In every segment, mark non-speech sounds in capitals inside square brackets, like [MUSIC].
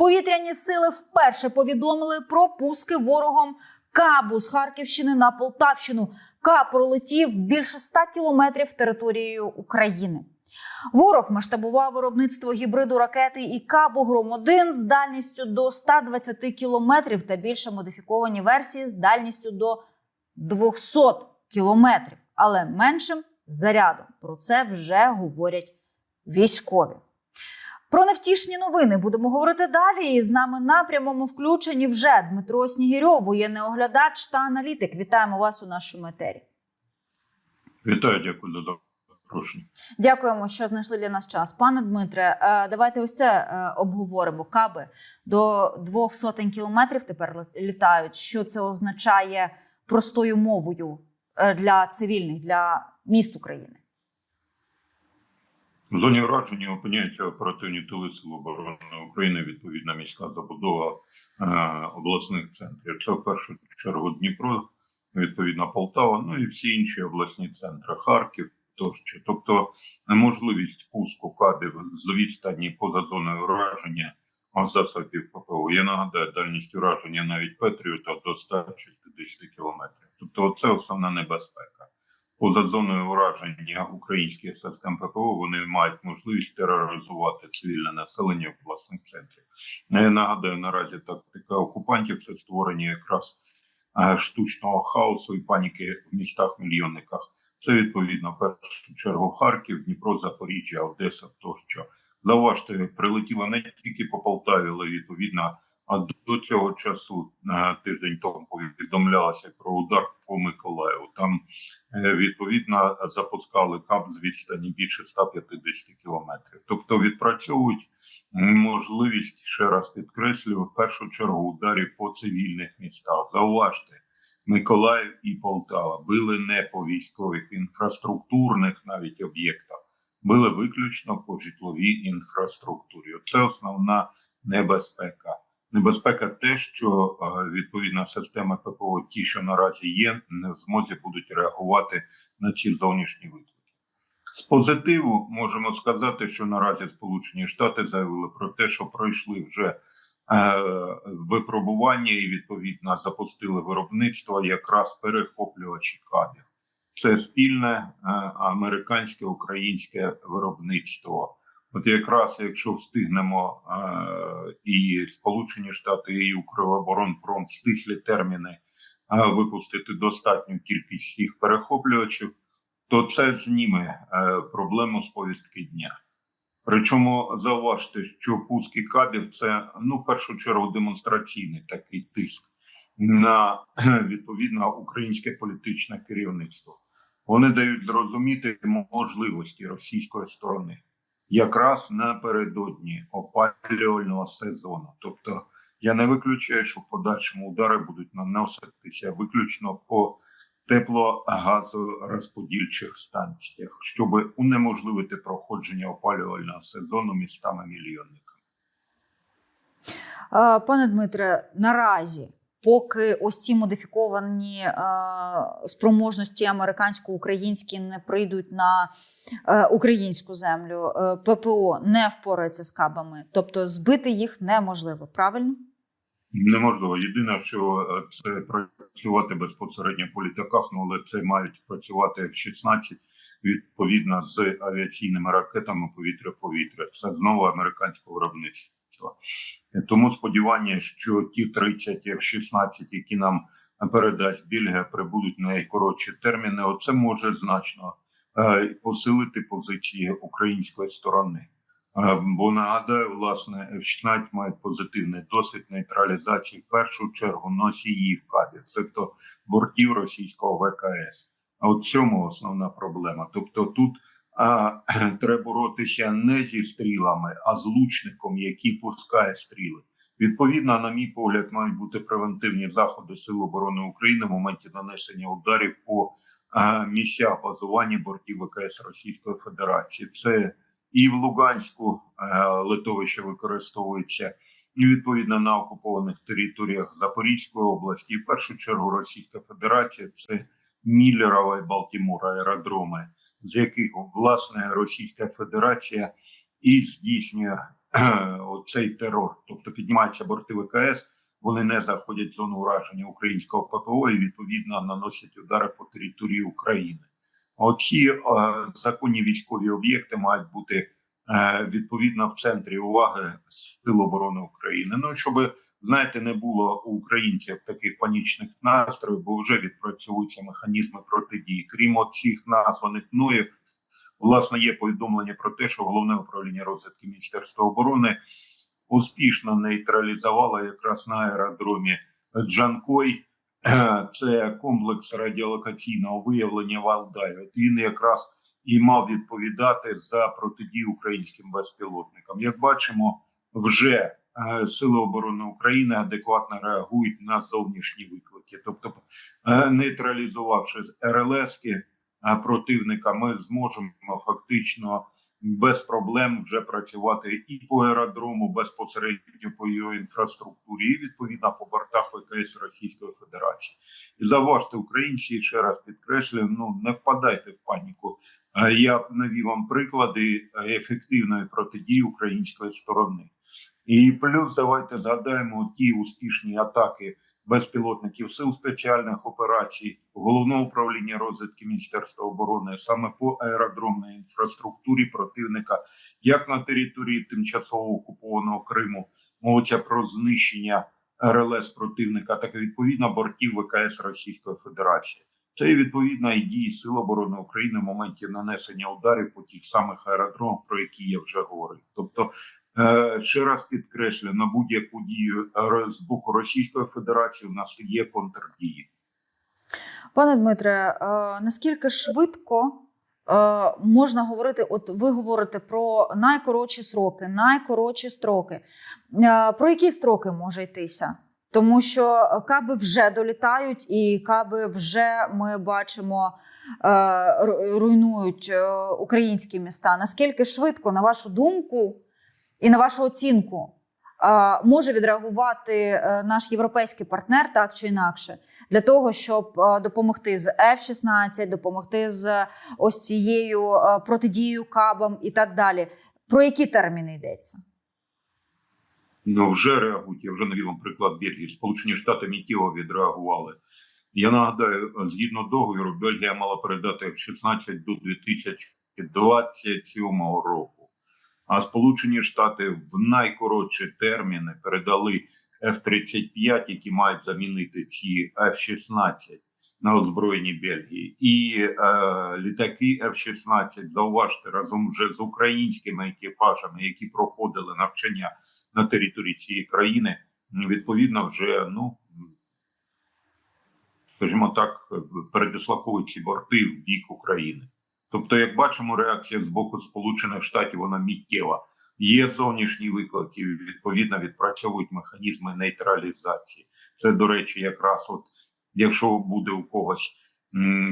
Повітряні сили вперше повідомили про пуски ворогом кабу з Харківщини на Полтавщину. Каб пролетів більше 100 кілометрів територією України. Ворог масштабував виробництво гібриду ракети і кабу Гром-1 з дальністю до 120 кілометрів та більше модифіковані версії з дальністю до 200 кілометрів, але меншим зарядом. Про це вже говорять військові. Про невтішні новини будемо говорити далі. І з нами на прямому включенні вже Дмитро Снігірьов, воєнний оглядач та аналітик. Вітаємо вас у нашому етері. Вітаю, дякую за запрошення. Дякуємо, що знайшли для нас час. Пане Дмитре, е, давайте ось це е, обговоримо. Каби до двох сотень кілометрів тепер літають. Що це означає простою мовою е, для цивільних, для міст України? В зоні враження опиняються оперативні тили Сил оборони України, відповідна міська забудова е, обласних центрів. Це в першу чергу Дніпро, відповідно Полтава, ну і всі інші обласні центри, Харків тощо. Тобто неможливість пуску кабів з відстані поза зоною враження засобів ППО. Я нагадаю, дальність ураження навіть Петріота до 160 кілометрів. Тобто, це основна небезпека. Поза зоною ураження українських систем ППО вони мають можливість тероризувати цивільне населення в власних центрів. Ну, Я нагадаю, наразі тактика окупантів це створення якраз е, штучного хаосу і паніки в містах-мільйонниках. Це відповідно в першу чергу Харків, Дніпро, Запоріжжя, Одеса тощо. Зауважте, прилетіло не тільки по Полтаві, але відповідно а до цього часу на тиждень тому повідомлялося про удар по Миколаєву. Там е, відповідно запускали кап з відстані більше 150 кілометрів. Тобто відпрацьовують можливість ще раз підкреслюю в першу чергу ударів по цивільних містах. Зауважте. Миколаїв і Полтава били не по військових інфраструктурних навіть об'єктах, били виключно по житловій інфраструктурі. Це основна небезпека. Небезпека те, що е, відповідна система ППО, ті, що наразі є, не в змозі будуть реагувати на ці зовнішні виклики. З позитиву можемо сказати, що наразі Сполучені Штати заявили про те, що пройшли вже е, випробування і відповідно запустили виробництво якраз перехоплювачі кабів. Це спільне е, американське українське виробництво. От якраз якщо встигнемо е, і Сполучені Штати, і Укроборонпром стислі терміни е, випустити достатню кількість всіх перехоплювачів, то це зніме е, проблему з повістки дня. Причому зауважте, що пуски кабів це ну в першу чергу демонстраційний такий тиск на [CLEARS THROAT] відповідно українське політичне керівництво. Вони дають зрозуміти можливості російської сторони якраз напередодні опалювального сезону. Тобто я не виключаю, що в подальшому удари будуть наноситися виключно по теплогазорозподільчих станціях, щоб унеможливити проходження опалювального сезону містами мільйонниками. Е, Пане Дмитре, наразі, поки ось ці модифіковані е, спроможності американсько-українські не прийдуть на е, українську землю, е, ППО не впорається з кабами, тобто збити їх неможливо, правильно? Неможливо. Єдине, що е, це працювати безпосередньо по літаках, ну але це мають працювати F-16 відповідно з авіаційними ракетами повітря-повітря. Це знову американське виробництво. Е, Тому сподівання, що ті 30 F-16, які нам передасть Бельгія, прибудуть на найкоротші терміни. Оце може значно е, посилити позиції української сторони. Е, Бо нагадаю, власне, F-16 має позитивний досвід нейтралізації в першу чергу носіїв кабів, тобто бортів російського ВКС. А от в цьому основна проблема. Тобто тут [CLEARS THROAT] треба боротися не зі стрілами, а з лучником, який пускає стріли. Відповідно, на мій погляд, мають бути превентивні заходи Сил оборони України в моменті нанесення ударів по місцях базування бортів ВКС Російської Федерації. Це і в Луганську литовище використовується, і відповідно на окупованих територіях Запорізької області. В першу чергу Російська Федерація це Міллерова і Балтімор аеродроми, з яких власне Російська Федерація і здійснює [CLEARS THROAT] оцей терор. Тобто піднімаються борти ВКС, вони не заходять в зону ураження українського ППО і відповідно наносять удари по території України. Оці е, законні військові об'єкти мають бути е, відповідно в центрі уваги Сил оборони України. Ну щоб знаєте, не було у українців таких панічних настроїв, бо вже відпрацьовуються механізми протидії. Крім цих названих мною, власне, є повідомлення про те, що головне управління розвідки Міністерства оборони успішно нейтралізувало якраз на аеродромі Джанкой. [CLEARS THROAT] Це комплекс радіолокаційного виявлення Валдай. От він якраз і мав відповідати за протидію українським безпілотникам. Як бачимо, вже Сили оборони України адекватно реагують на зовнішні виклики. Тобто, е, нейтралізувавши РЛСки е, противника, ми зможемо фактично без проблем вже працювати і по аеродрому безпосередньо по його інфраструктурі, і відповідно по бортах ВКС Російської Федерації. І заважте українці ще раз підкреслюю, ну не впадайте в паніку. Е, Я навів вам приклади е, ефективної протидії української сторони. І плюс давайте згадаємо ті успішні атаки безпілотників сил спеціальних операцій головного управління розвідки Міністерства оборони саме по аеродромній інфраструктурі противника, як на території тимчасово окупованого Криму, мовиться про знищення РЛС противника, так і відповідно бортів ВКС Російської Федерації. Це і відповідно і дії Сил оборони України в моменті нанесення ударів по тих самих аеродромах, про які я вже говорив. Тобто, ще раз підкреслю, на будь-яку дію е, з боку Російської Федерації у нас є контрдії. Пане Дмитре, е, наскільки швидко е, можна говорити? От ви говорите про найкоротші сроки, найкоротші строки. Е, Про які строки може йтися? Тому що каби вже долітають, і каби вже ми бачимо е, руйнують е, українські міста. Наскільки швидко, на вашу думку і на вашу оцінку, може відреагувати е, наш європейський партнер так чи інакше? для того, щоб е, допомогти з F-16, допомогти з ось цією е, протидією кабам і так далі. Про які терміни йдеться? Ну вже реагують. Я вже навів вам приклад Бельгії. Сполучені Штати миттєво відреагували. Я нагадаю, згідно договору, Бельгія мала передати F-16 до 2027 року. А Сполучені Штати в найкоротші терміни передали F-35, які мають замінити ці F-16 на озброєнні Бельгії, і е, літаки F-16, зауважте, разом вже з українськими екіпажами, які проходили навчання на території цієї країни, відповідно, вже ну скажімо так, передислоковують ці борти в бік України. Тобто, як бачимо, реакція з боку Сполучених Штатів вона миттєва. Є зовнішні виклики, відповідно відпрацьовують механізми нейтралізації. Це, до речі, якраз от якщо буде у когось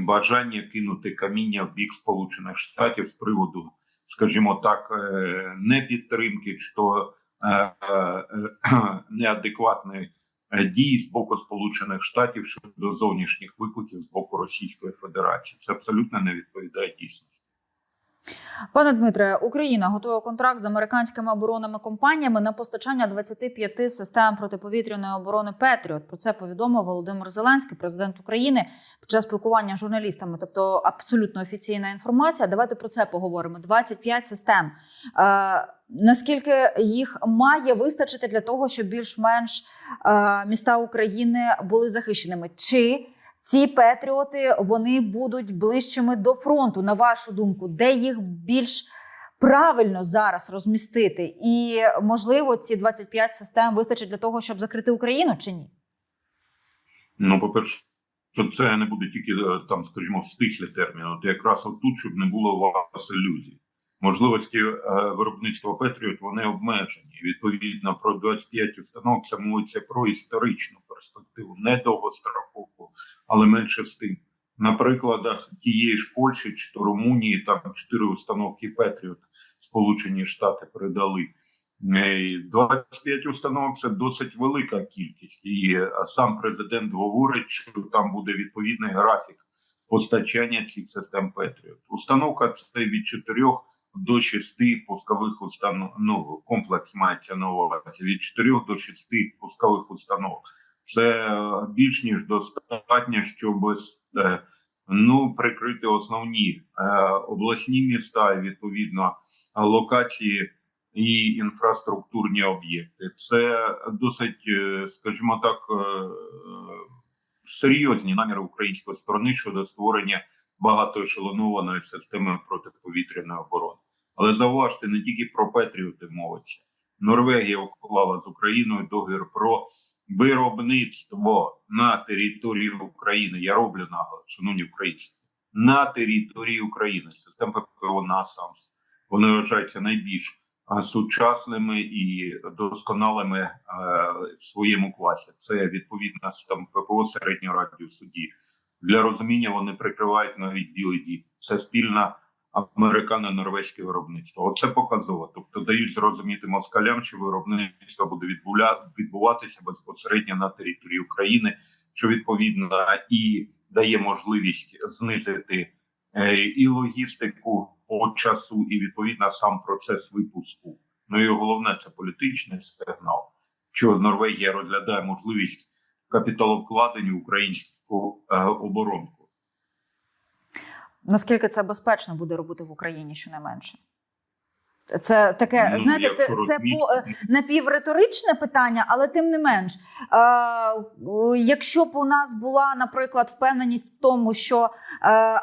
бажання кинути каміння в бік Сполучених Штатів з приводу, скажімо так, е, не підтримки, чи то е, е, [CLEARS THROAT] неадекватної е, дії з боку Сполучених Штатів щодо зовнішніх викликів з боку Російської Федерації, це абсолютно не відповідає дійсності. Пане Дмитре, Україна готує контракт з американськими оборонними компаніями на постачання 25 систем протиповітряної оборони Петріот. Про це повідомив Володимир Зеленський, президент України, під час спілкування з журналістами. Тобто абсолютно офіційна інформація. Давайте про це поговоримо. 25 систем. Е, наскільки їх має вистачити для того, щоб більш-менш е, міста України були захищеними? Чи ці патріоти вони будуть ближчими до фронту, на вашу думку, де їх більш правильно зараз розмістити? І можливо, ці 25 систем вистачить для того, щоб закрити Україну чи ні? Ну, по-перше, що це не буде тільки е, там, скажімо, стислі терміни. От якраз отут, щоб не було у вас ілюзій. Можливості е, виробництва Петріот вони обмежені. Відповідно, про 25 установок це мовиться про історичну перспективу, не довгострокову, але менше з тим. На прикладах тієї ж Польщі чи Румунії, там 4 установки Петріот Сполучені Штати передали. Е, 25 установок це досить велика кількість, і е, сам президент говорить, що там буде відповідний графік постачання цих систем Петріот. Установка це від 4 до 6 пускових установ. Ну, комплекс мається на увазі від 4 до 6 пускових установок. Це більш ніж достатньо, щоб е, ну прикрити основні е, обласні міста і відповідно локації і інфраструктурні об'єкти. Це досить, е, скажімо так, серйозні наміри української сторони щодо створення багатоешелонованої системи протиповітряної оборони. Але зауважте, не тільки про Петріоти мовиться. Норвегія уклала з Україною договір про виробництво на території України. Я роблю наголос, шановні українці, на території України. Систем ППО НАСАМС. Вони вважаються найбільш сучасними і досконалими е, в своєму класі. Це відповідна система ППО середнього радіусу дії. Для розуміння вони прикривають навіть білий дім. Це спільна американо-норвезьке виробництво. Оце показово. Тобто дають зрозуміти москалям, що виробництво буде відбуватися безпосередньо на території України, що відповідно і дає можливість знизити е, і логістику по часу, і відповідно сам процес випуску. Ну і головне це політичний сигнал, що Норвегія розглядає можливість капіталовкладень в українську е. Наскільки це безпечно буде робити в Україні щонайменше? Це таке, Ну, знаєте, це, це по, е, напівриторичне питання, але тим не менш, е, якщо б у нас була, наприклад, впевненість в тому, що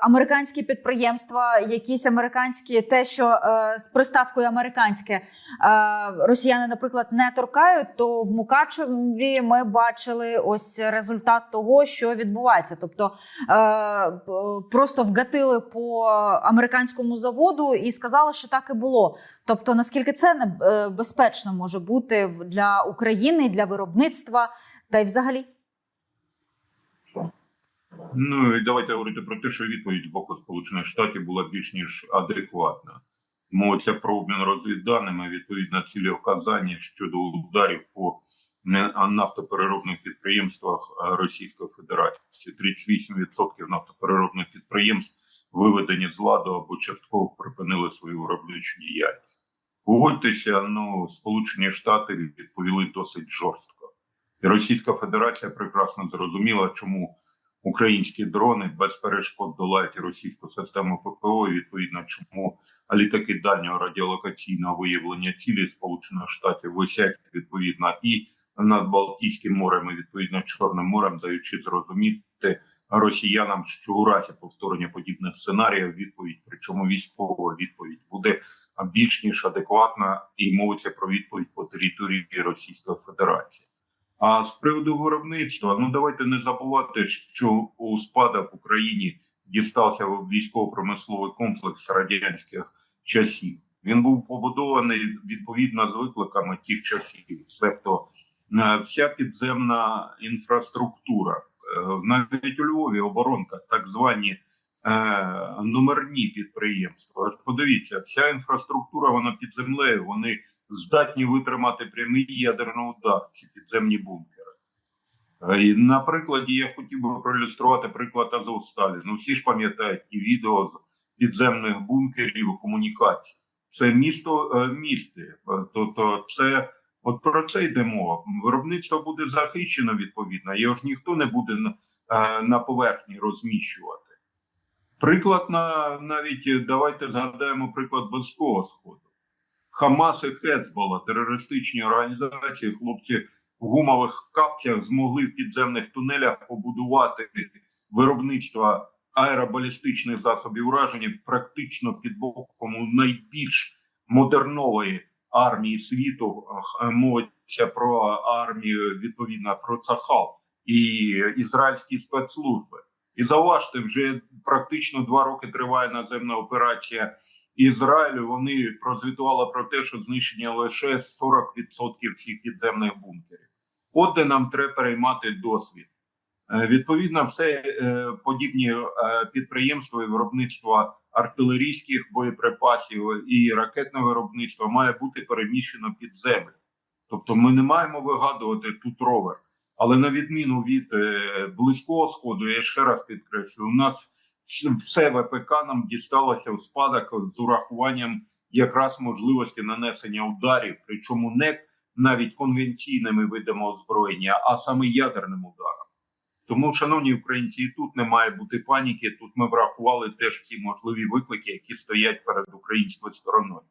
американські підприємства, якісь американські, те, що е, з приставкою американське е, росіяни, наприклад, не торкають, то в Мукачеві ми бачили ось результат того, що відбувається. Тобто е, просто вгатили по американському заводу і сказали, що так і було. Тобто, наскільки це небезпечно може бути для України, для виробництва, та й взагалі. Ну і давайте говорити про те, що відповідь боку Сполучених Штатів була більш ніж адекватна. Мовиться про обмін розвідданими, відповідно цілі вказання щодо ударів по нафтопереробних підприємствах Російської Федерації. 38% нафтопереробних підприємств виведені з ладу або частково припинили свою виробничу діяльність. Погодьтеся, ну Сполучені Штати відповіли досить жорстко. І Російська Федерація прекрасно зрозуміла, чому українські дрони без перешкод долають російську систему ППО. І відповідно, чому літаки дальнього радіолокаційного виявлення цілі Сполучених Штатів висять відповідно і над Балтійським морем, і відповідно Чорним морем, даючи зрозуміти росіянам, що у разі повторення подібних сценаріїв відповідь, причому військова відповідь буде більш ніж адекватна, і мовиться про відповідь по території Російської Федерації. А з приводу виробництва, ну давайте не забувати, що у спадок Україні дістався військово-промисловий комплекс радянських часів. Він був побудований відповідно з викликами тих часів, тобто вся підземна інфраструктура, Е, навіть у Львові оборонка, так звані е, номерні підприємства. Аж подивіться, вся інфраструктура вона під землею. Вони здатні витримати прямий ядерний удар ці підземні бункери. Е, І на прикладі я хотів би проілюструвати приклад Азовсталі. Ну всі ж пам'ятають ті відео з підземних бункерів комунікацій. Це місто е, місті. Е, Тобто, це от про це йде мова. Виробництво буде захищено відповідно. Його ж ніхто не буде на, на поверхні розміщувати. Приклад на навіть давайте згадаємо приклад Близького Сходу. Хамас і Хезбола, терористичні організації, хлопці в гумових капцях змогли в підземних тунелях побудувати виробництво аеробалістичних засобів ураження практично під боком найбільш модернової армії світу. Мовиться про армію відповідно про Цахал і ізраїльські спецслужби. І зауважте, вже практично два роки триває наземна операція Ізраїлю. Вони прозвітували про те, що знищення лише 40% всіх підземних бункерів. От де нам треба переймати досвід. Е, Відповідно, все е, подібні е, підприємства і виробництва артилерійських боєприпасів і ракетне виробництво має бути переміщено під землю. Тобто, ми не маємо вигадувати тут ровер. Але на відміну від близького сходу, я ще раз підкреслю, у нас все ВПК нам дісталося в спадок з урахуванням якраз можливості нанесення ударів, причому не навіть конвенційними видами озброєння, а саме ядерним ударом. Тому, шановні українці, і тут не має бути паніки. Тут ми врахували теж ті можливі виклики, які стоять перед українською стороною.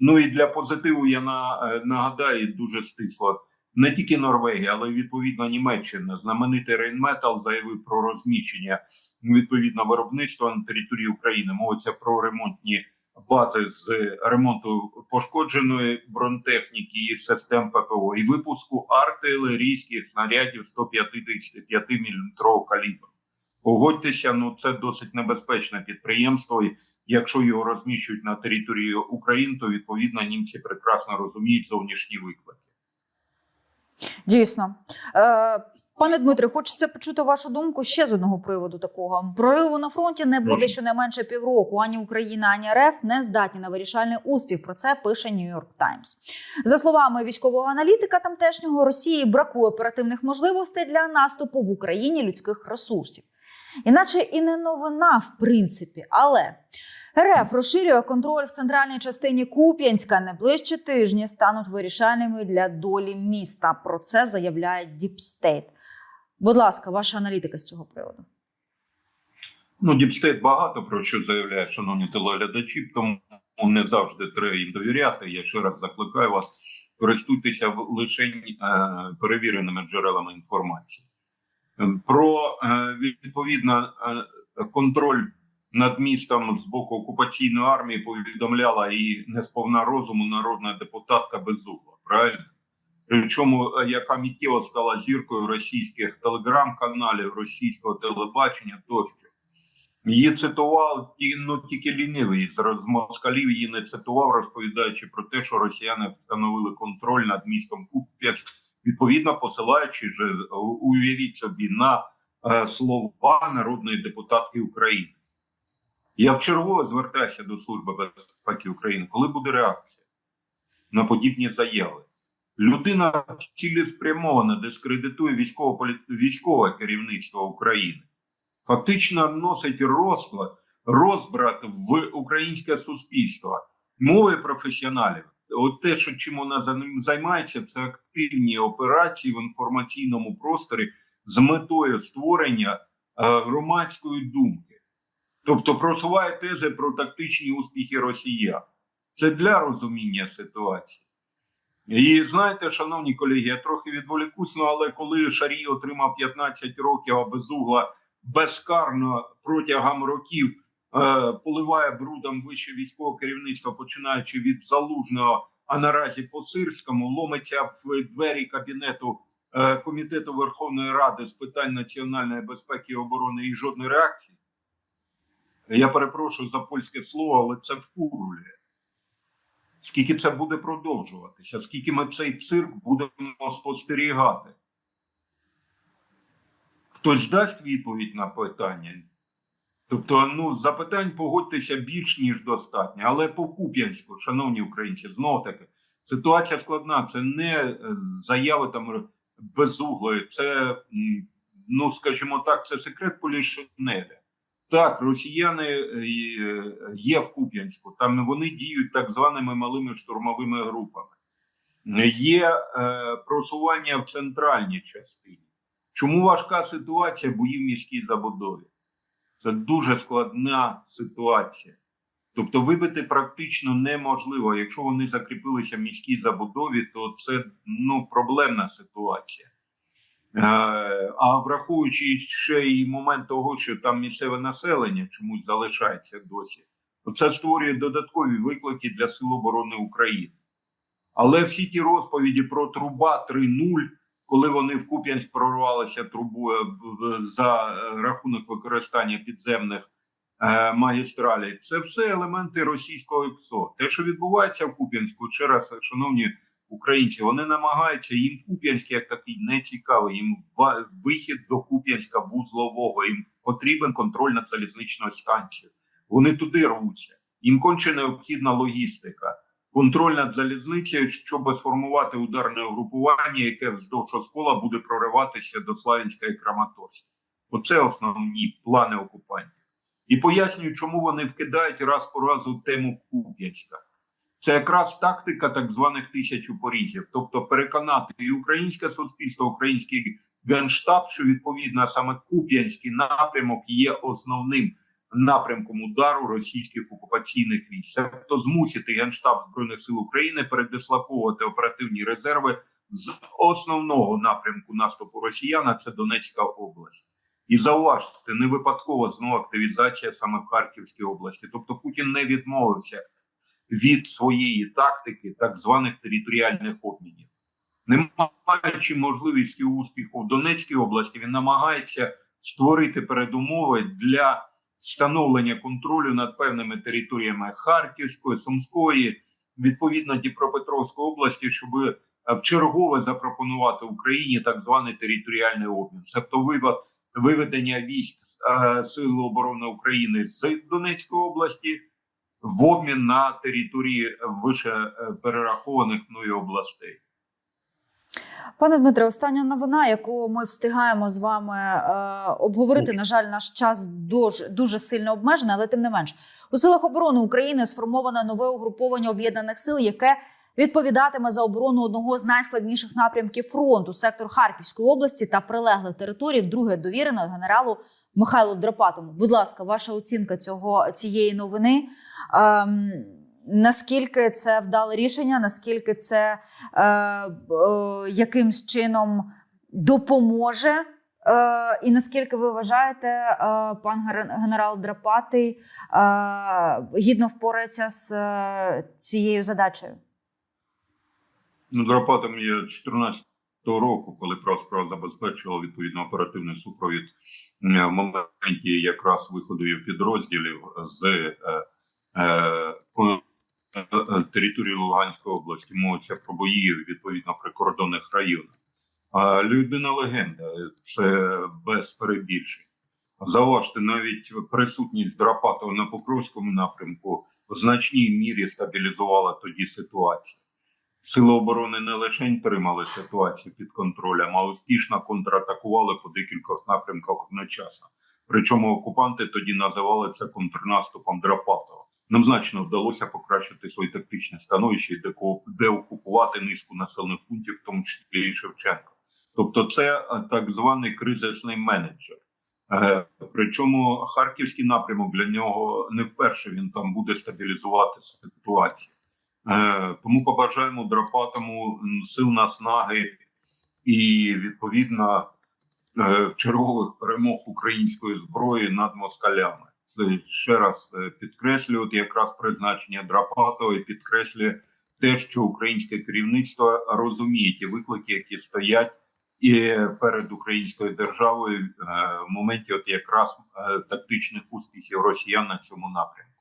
Ну і для позитиву я е, нагадаю дуже стисло. Не тільки Норвегія, але й відповідно Німеччина. Знаменитий Рейнметал заявив про розміщення відповідно виробництва на території України. Мовиться про ремонтні бази з ремонту пошкодженої бронетехніки і систем ППО і випуску артилерійських снарядів 155 мм калібру. Погодьтеся, ну це досить небезпечне підприємство. І якщо його розміщують на території України, то відповідно німці прекрасно розуміють зовнішні виклики. Дійсно. Е, Пане Дмитре, хочеться почути вашу думку ще з одного приводу такого. Прориву на фронті не буде щонайменше півроку. Ані Україна, ані РФ не здатні на вирішальний успіх. Про це пише York Times. За словами військового аналітика тамтешнього, Росії бракує оперативних можливостей для наступу в Україні людських ресурсів. Іначе і не новина, в принципі, але РФ розширює контроль в центральній частині Куп'янська. Найближчі тижні стануть вирішальними для долі міста. Про це заявляє Діпстейт. Будь ласка, ваша аналітика з цього приводу. Ну, Діпстейт багато про що заявляє, шановні телеглядачі, тому не завжди треба їм довіряти. Я ще раз закликаю вас, користуйтеся лише е, перевіреними джерелами інформації. Е, Про е, відповідно е, контроль над містом з боку окупаційної армії повідомляла і несповна розуму народна депутатка Безугла. Правильно? Причому е, яка миттєво стала зіркою російських телеграм-каналів, російського телебачення тощо. Її цитував ну, тільки лінивий з москалів її не цитував, розповідаючи про те, що росіяни встановили контроль над містом Куп'янськ, відповідно посилаючи же, уявіть собі на е, слова народної депутатки України. Я вчергове звертаюся до Служби безпеки України. Коли буде реакція на подібні заяви? Людина цілеспрямовано дискредитує військово військове керівництво України фактично носить розклад, розбрат в українське суспільство, мови професіоналів. От те, що чим вона за- займається, це активні операції в інформаційному просторі з метою створення е, громадської думки, тобто просуває тези про тактичні успіхи росіян. Це для розуміння ситуації. І знаєте, шановні колеги, я трохи відволікусь, ну, але коли Шарій отримав 15 років, а безугла безкарно протягом років е, поливає брудом вище військового керівництва, починаючи від залужного, а наразі по сирському, ломиться в двері кабінету е, комітету Верховної Ради з питань національної безпеки і оборони і жодної реакції. Я перепрошую за польське слово, але це вкурює. Скільки це буде продовжуватися, скільки ми цей цирк будемо спостерігати? Хтось дасть відповідь на питання? Тобто, ну, запитань погодьтеся більш ніж достатньо. Але по Куп'янську, шановні українці, знов таки, ситуація складна. Це не е, заяви там безуглої, це, ну скажімо так, це секрет Полішинеля. Так, росіяни е, є в Куп'янську, там вони діють так званими малими штурмовими групами. Є е, просування в центральній частині. Чому важка ситуація бої в міській забудові? Це дуже складна ситуація. Тобто вибити практично неможливо. Якщо вони закріпилися в міській забудові, то це ну, проблемна ситуація. Е, а враховуючи ще і момент того, що там місцеве населення чомусь залишається досі, то це створює додаткові виклики для Сил оборони України. Але всі ті розповіді про труба 3.0, коли вони в Куп'янськ прорвалися трубою за е, рахунок використання підземних е, магістралей, це все елементи російського ПСО. Те, що відбувається в Куп'янську, ще раз, шановні українці, вони намагаються їм Куп'янськ як такий не цікавий. Їм вихід до Куп'янська вузлового. Їм потрібен контроль над залізничною станцією. Вони туди рвуться. Їм конче необхідна логістика. Контроль над залізницею, щоб сформувати ударне угрупування, яке вздовж Оскола буде прориватися до Славянська і Краматорська. Оце основні плани окупантів. І пояснюю, чому вони вкидають раз по разу тему Куп'янська. Це якраз тактика так званих тисячу порізів, тобто переконати і українське суспільство, український генштаб, що відповідно саме Куп'янський напрямок є основним напрямком удару російських окупаційних військ, тобто змусити генштаб збройних сил України передислоковувати оперативні резерви з основного напрямку наступу Росіян, це Донецька область. І зауважте, не випадково знову активізація саме в Харківській області. Тобто Путін не відмовився від своєї тактики так званих територіальних обмінів. Не маючи можливості успіху в Донецькій області, він намагається створити передумови для встановлення контролю над певними територіями Харківської, Сумської, відповідно Дніпропетровської області, щоб е, вчергове запропонувати Україні так званий територіальний обмін, тобто вивод, виведення військ е, Сил оборони України з Донецької області в обмін на території вище е, перерахованих мною областей. Пане Дмитре, остання новина, яку ми встигаємо з вами е, обговорити. На жаль, наш час дуже, дуже сильно обмежений, але тим не менш, у силах оборони України сформовано нове угруповання об'єднаних сил, яке відповідатиме за оборону одного з найскладніших напрямків фронту, сектор Харківської області та прилеглих територій. Вдруге довірено генералу Михайлу Драпатому. Будь ласка, ваша оцінка цього цієї новини. Ем, Наскільки це вдале рішення? Наскільки це е, е, якимсь чином допоможе? Е, і наскільки ви вважаєте, е, пан генерал Драпатий е, гідно впорається з е, цією задачею? Ну, Драпатом є 14 року, коли Прасправа забезпечувала відповідно оперативний супровід е, в моменті якраз виходу підрозділів з е, е, е, території Луганської області. Мовиться про бої відповідно прикордонних районах. А людина легенда, це без перебільшень. Заважте, навіть присутність Драпатова на Покровському напрямку в значній мірі стабілізувала тоді ситуацію. Сили оборони не лише тримали ситуацію під контролем, а успішно контратакували по декількох напрямках одночасно. Причому окупанти тоді називали це контрнаступом Драпатова. Нам значно вдалося покращити своє тактичне становище і деокупувати низку населених пунктів, в тому числі і Шевченка. Тобто, це е, так званий кризисний менеджер. Е, Причому харківський напрямок для нього не вперше він там буде стабілізувати ситуацію. Е, Тому побажаємо Драпатому сил наснаги і відповідно е, чергових перемог української зброї над москалями. Це ще раз е, підкреслюю, якраз призначення Драпатова і підкреслює те, що українське керівництво розуміє ті виклики, які стоять і перед українською державою в моменті, от якраз тактичних успіхів росіян на цьому напрямку.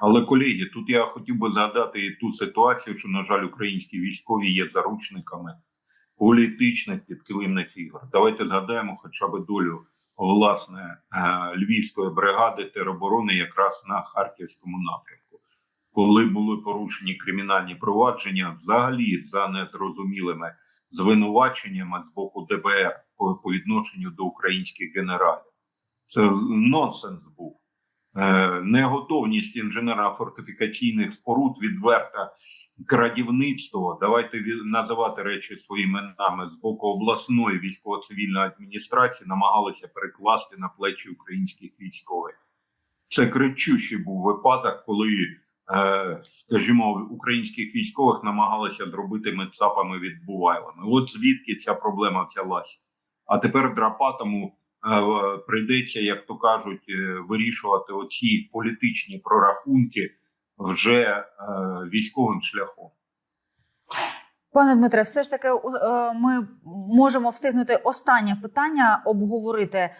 Але колеги, тут я хотів би згадати і ту ситуацію, що на жаль, українські військові є заручниками політичних підкилимних ігор. Давайте згадаємо хоча б долю власне е, львівської бригади тероборони якраз на харківському напрямку, коли були порушені кримінальні провадження, взагалі за незрозумілими звинуваченнями з боку ДБР по, по відношенню до українських генералів. Це нонсенс був. Е, Неготовність інженерно-фортифікаційних споруд, відверте крадівництво. Давайте називати речі своїми іменами з боку обласної військово-цивільної адміністрації намагалися перекласти на плечі українських військових. Це кричущий був випадок, коли, е, скажімо, українських військових намагалися зробити мецапами відбувайлами. От звідки ця проблема взялася. А тепер драпатому прийдеться, як то кажуть, е, вирішувати оці політичні прорахунки вже е, військовим шляхом. Пане Дмитре, все ж таки е, ми можемо встигнути останнє питання обговорити. Е,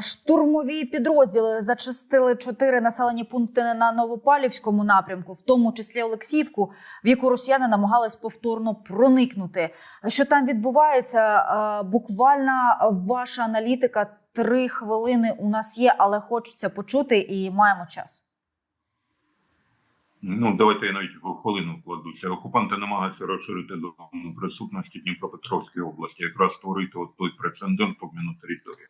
Штурмові підрозділи зачистили чотири населені пункти на Новопалівському напрямку, в тому числі Олексіївку, в яку росіяни намагались повторно проникнути. Що там відбувається? Е, Буквально ваша аналітика. Три хвилини у нас є, але хочеться почути і маємо час. Ну, давайте я навіть в хвилину вкладуся. Окупанти намагаються розширити зону присутності Дніпропетровської області, якраз створити от той прецедент обміну території.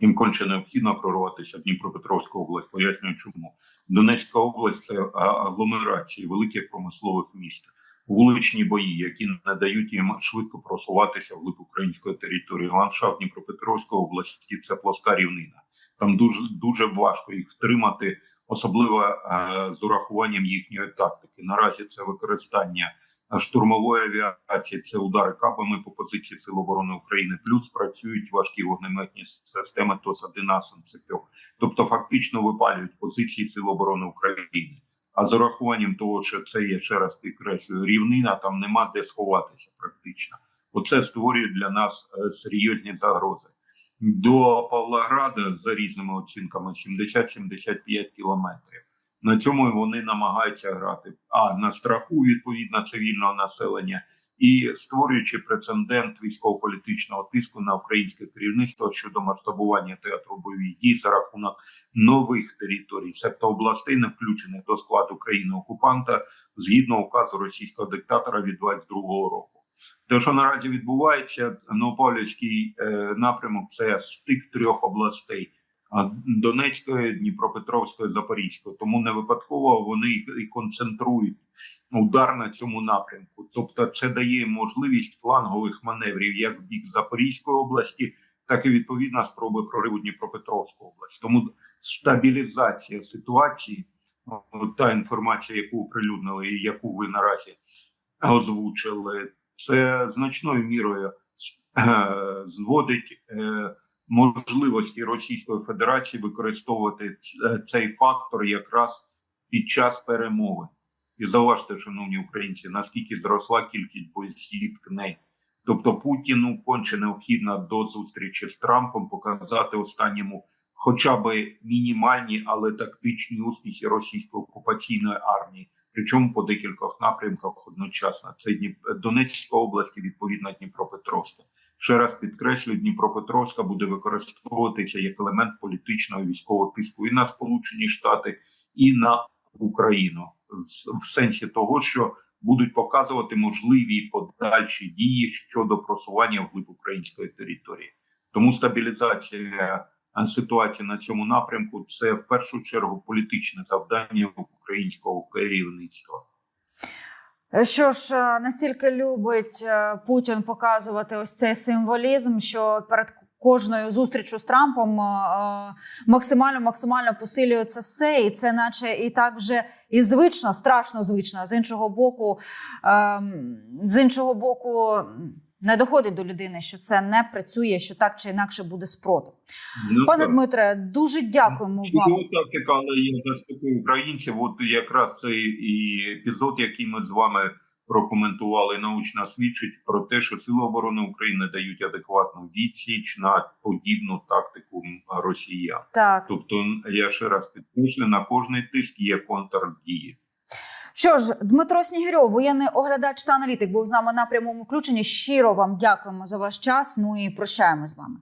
Їм конче необхідно прорватися в Дніпропетровську область. Пояснюю, чому Донецька область це агломерації великих промислових міст, вуличні бої, які не дають їм швидко просуватися вглиб української території. Ландшафт Дніпропетровської області це плоска рівнина. Там дуже дуже важко їх втримати, особливо е, з урахуванням їхньої тактики. Наразі це використання е, штурмової авіації, це удари кабами по позиції Сил оборони України. Плюс працюють важкі вогнеметні системи ТОС-1 «Асенцепьок». Тобто фактично випалюють позиції Сил оборони України. А з урахуванням того, що це є ще раз підкреслюю, рівнина, там нема де сховатися практично. Оце створює для нас е, серйозні загрози. До Павлограда за різними оцінками 70-75 кілометрів. На цьому вони намагаються грати. А на страху відповідно цивільного населення і створюючи прецедент військово-політичного тиску на українське керівництво щодо масштабування театру бойових дій за рахунок нових територій, себто областей, не включених до складу країни окупанта, згідно указу російського диктатора від 22-го року. Те, що наразі відбувається, Новополівський е, напрямок це стик трьох областей: Донецької, Дніпропетровської, Запорізької. Тому не випадково вони і концентрують удар на цьому напрямку. Тобто, це дає можливість флангових маневрів як в бік Запорізької області, так і відповідно спроби прориву Дніпропетровську область. Тому стабілізація ситуації, та інформація, яку оприлюднили і яку ви наразі озвучили, це значною мірою е, зводить е, можливості Російської Федерації використовувати цей фактор якраз під час перемови. І зауважте, шановні українці, наскільки зросла кількість боєзіткнень. Тобто Путіну конче необхідно до зустрічі з Трампом показати останньому хоча б мінімальні, але тактичні успіхи російської окупаційної армії причому по декількох напрямках одночасно. Це. Донецька область і відповідно Дніпропетровська. Ще раз підкреслюю, Дніпропетровська буде використовуватися як елемент політичного військового тиску і на Сполучені Штати, і на Україну, в- сенсі того, що будуть показувати можливі подальші дії щодо просування вглиб української території. Тому стабілізація ситуації на цьому напрямку це в першу чергу політичне завдання українського керівництва. Що ж, е, настільки любить е, Путін показувати ось цей символізм, що перед кожною зустрічю з Трампом е, максимально максимально посилює це все, і це, наче і так вже і звично, страшно звично. З іншого боку, ем, з іншого боку, не доходить до людини, що це не працює, що так чи інакше буде спротив. Ну, Пане так. Дмитре, дуже дякуємо вам. Чудова тактика, але я заспокою українців. От якраз цей і епізод, який ми з вами прокоментували, научно свідчить про те, що Сили оборони України дають адекватну відсіч на подібну тактику росіян. Так. Тобто, я ще раз підкреслю, на кожний тиск є контрдії. Що ж, Дмитро Снігирьов, воєнний оглядач та аналітик, був з нами на прямому включенні. Щиро вам дякуємо за ваш час. Ну і прощаємо з вами.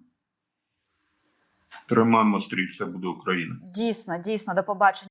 Тримаємо стрій, все буде Україна. Дійсно, дійсно, до побачення.